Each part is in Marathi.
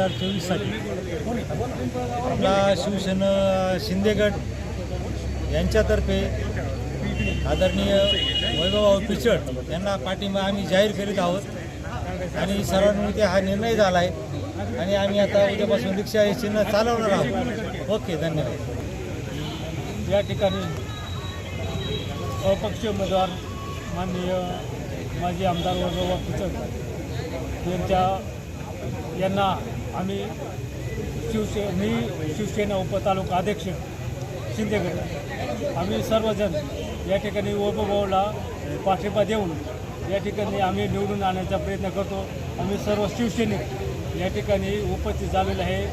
हजार चोवीससाठी. आपला शिवसेना शिंदेगड यांच्यातर्फे आदरणीय वैभवभाऊ पिचड यांना पाठिंबा आम्ही जाहीर करीत आहोत. आणि सर्वांमध्ये हा निर्णय झाला आहे आणि आम्ही आता उद्यापासून रिक्षा हे चिन्ह चालवणार आहोत. ओके धन्यवाद. या ठिकाणी अपक्ष उमेदवार माननीय माजी आमदार वैभवभाऊ पिचड यांच्या यांना आम्ही शिवसे मी शिवसेना उपतालुका अध्यक्ष शिंदेगड. आम्ही सर्वजण या ठिकाणी ओबभाऊला पाठिंबा देऊन या ठिकाणी आम्ही निवडून आणण्याचा प्रयत्न करतो. आम्ही सर्व शिवसैनिक या ठिकाणी उपस्थित झालेलो आहे.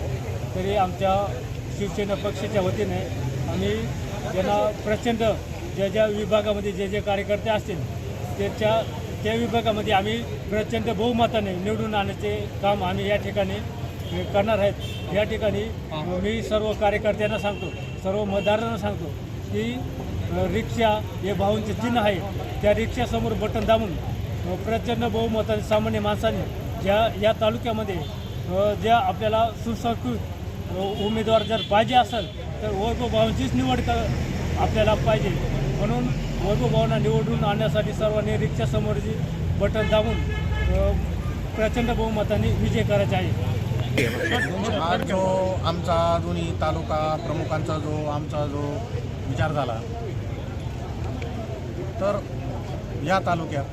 तरी आमच्या शिवसेना पक्षाच्या वतीने आम्ही त्यांना प्रचंड ज्या ज्या विभागामध्ये जे जे कार्यकर्ते असतील त्याच्या त्या विभागामध्ये आम्ही प्रचंड बहुमताने निवडून आणण्याचे काम आम्ही या ठिकाणी करणार आहेत. या ठिकाणी मी सर्व कार्यकर्त्यांना सांगतो सर्व मतदारांना सांगतो की रिक्षा हे भाऊंचे चिन्ह आहे. त्या रिक्षासमोर बटन दाबून प्रचंड बहुमताने सामान्य माणसाने ज्या या तालुक्यामध्ये ज्या आपल्याला सुसंस्कृत उमेदवार जर पाहिजे असेल तर वैभव भाऊंचीच निवड कर आपल्याला पाहिजे. म्हणून वैभव भावना निवडून आणण्यासाठी सर्वांनी रिक्षासमोरची बटन दाबून प्रचंड बहुमताने विजय करायचा आहे. आज जो आमचा दोन्ही तालुका प्रमुखांचा जो आमचा जो विचार झाला तर या तालुक्यात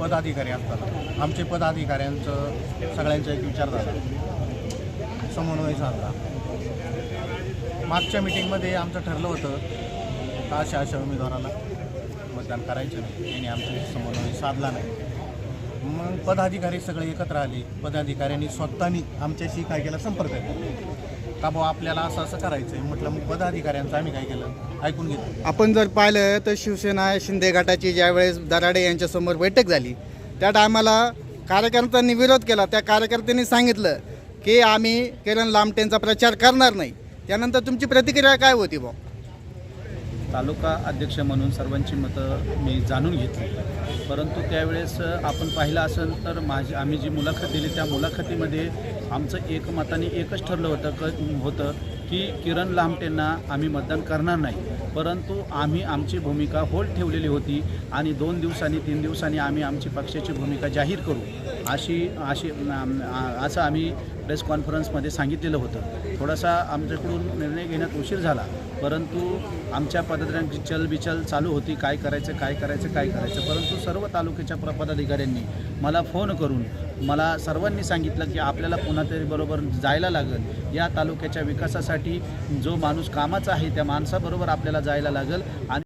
पदाधिकारी असताना आमचे पदाधिकाऱ्यांचं सगळ्यांचा एक विचार झाला समन्वय साधला मागच्या मिटिंगमध्ये आमचं ठरलं होतं का अशा अशा उमेदवाराला मतदान करायचं नाही. त्यांनी आमचा समन्वय साधला नाही. मग पदाधिकारी सगळे एकत्र आले. पदाधिकाऱ्यांनी स्वतःनी आमच्याशी काय केला? संपर्क केला. का भाऊ आपल्याला असं असं करायचं आहे म्हटलं मग पदाधिकाऱ्यांचं आम्ही काय केलं? ऐकून घेतलं आपण जर पाहिलं तर शिवसेना शिंदे गटाची ज्यावेळेस दराडे यांच्यासमोर बैठक झाली त्या टायमाला कार्यकर्त्यांनी विरोध केला. त्या कार्यकर्त्यांनी सांगितलं की आम्ही किरण लामटेंचा प्रचार करणार नाही. त्यानंतर तुमची प्रतिक्रिया काय होती भाऊ तालुका अध्यक्ष म्हणून सर्वांची मतं मी जाणून घेतली. परंतु त्यावेळेस आपण पाहिलं असेल तर माझी आम्ही जी मुलाखत दिली त्या मुलाखतीमध्ये आमचं एकमताने एकच ठरलं होतं क होतं की किरण लामटेंना आम्ही मतदान करणार नाही. परंतु आम्ही आमची भूमिका होल्ड ठेवलेली होती आणि दोन दिवसांनी तीन दिवसांनी आम्ही आमची पक्षाची भूमिका जाहीर करू. अशी अशी असं आम्ही प्रेस कॉन्फरन्समध्ये सांगितलेलं होतं. थोडासा आमच्याकडून निर्णय घेण्यात उशीर झाला. परंतु आमच्या पदाधिकाऱ्यांची चलबिचल चालू होती. काय करायचं काय करायचं काय करायचं. परंतु सर्व तालुक्याच्या प्र पदाधिकाऱ्यांनी मला फोन करून मला सर्वांनी सांगितलं की आपल्याला पुन्हा तरी बरोबर जायला लागेल. या तालुक्याच्या विकासासाठी जो माणूस कामाचा आहे त्या माणसाबरोबर आपल्याला जायला लागेल आणि